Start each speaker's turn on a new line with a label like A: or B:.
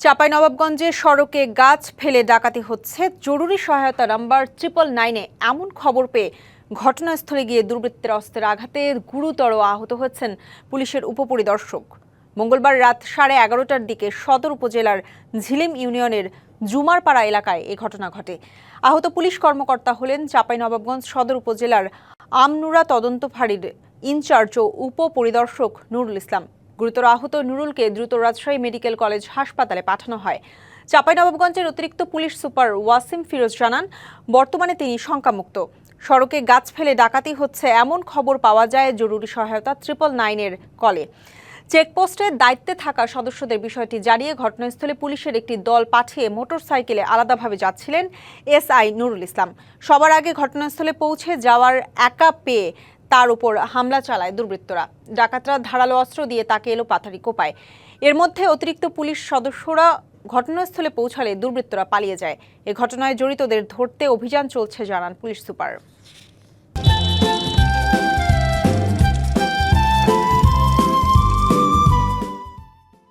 A: চাঁপাইনবাবগঞ্জে সড়কে গাছ ফেলে ডাকাতি হচ্ছে। জরুরি সহায়তা নাম্বার ট্রিপল নাইনে এমন খবর পেয়ে ঘটনাস্থলে গিয়ে দুর্বৃত্তের অস্ত্রের আঘাতে গুরুতর আহত হয়েছেন পুলিশের উপপরিদর্শক। মঙ্গলবার রাত সাড়ে এগারোটার দিকে সদর উপজেলার ঝিলিম ইউনিয়নের জুমারপাড়া এলাকায় এ ঘটনা ঘটে। আহত পুলিশ কর্মকর্তা হলেন চাঁপাইনবাবগঞ্জ সদর উপজেলার আমনুরা তদন্ত ফাঁড়ির ইনচার্জ ও উপপরিদর্শক নুরুল ইসলাম। গুরুতর আহত নুরুলকে দ্রুত রাজশাহী মেডিকেল কলেজ হাসপাতালে পাঠানো হয়। চাঁপাইনবাবগঞ্জের অতিরিক্ত পুলিশ সুপার ওয়াসিম ফিরোজ জানান, বর্তমানে তিনি শঙ্কামুক্ত। সড়কে গাছ ফেলে ডাকাতি হচ্ছে এমন খবর পাওয়া যায় জরুরি সহায়তা ট্রিপল নাইনের কলে। চেকপোস্টের দায়িত্বে থাকা সদস্যদের বিষয়টি জানিয়ে ঘটনাস্থলে পুলিশের একটি দল পাঠিয়ে মোটরসাইকেলে আলাদাভাবে যাচ্ছিলেন এসআই নুরুল ইসলাম। সবার আগে ঘটনাস্থলে পৌঁছে যাওয়ার একা পেয়ে তার উপর হামলা চালায় দুর্বৃত্তরা। ডাকাতরা ধারালো অস্ত্র দিয়ে তাকে এলো পাথারি কোপায়। এর মধ্যে অতিরিক্ত পুলিশ সদস্যরা ঘটনাস্থলে পৌঁছালে দুর্বৃত্তরা পালিয়ে যায়। এ ঘটনায় জড়িতদের ধরতে অভিযান চলছে, জানান পুলিশ সুপার।